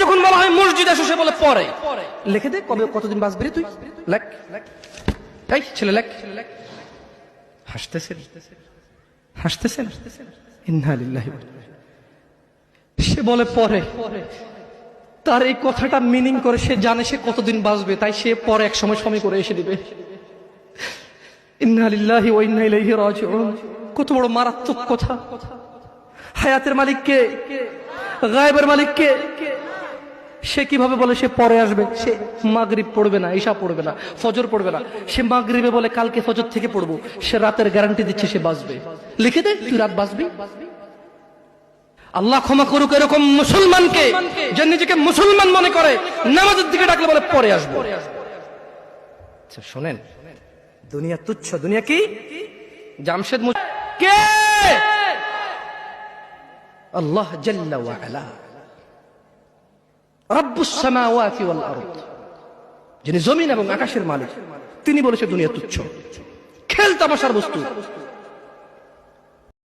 যখন বলা হয় মসজিদ আসো, সে বলে পরে। লিখে দে, কবে, কতদিন বাঁচবি তুই? লেখ। ছেলে, লেখ। সে বলে পরে। তার এই কথাটা মিনিং করে সে জানে সে কতদিন বাঁচবে, তাই সে পরে এক সময় সময় করে এসে দিবে। কত বড় মারাত্মক কথা। হায়াতের মালিককে, গায়েবের মালিককে সে কীভাবে বলে সে পরে আসবে? সে মাগরিব পড়বে না, ঈশা পড়বে না, ফজর পড়বে না। সে মাগরিবে বলে কালকে ফজর থেকে পড়ব। সে রাতের গ্যারান্টি দিচ্ছে সে বাঁচবে। লিখে দে, তুই রাত বাঁচবি? আল্লাহ ক্ষমা করুক এরকম মুসলমানকে যে নিজেকে মুসলমান মনে করে, নামাজের দিকে ডাকলে বলে পরে আসব। আচ্ছা শোনেন। দুনিয়া তুচ্ছ, দুনিয়া কি? জামশেদ কে? আল্লাহ জাল্লা ওয়া যিনি জমিন এবং আকাশের মালিক তিনি বলেছে দুনিয়া তুচ্ছ। খেল তামাশার বস্তু।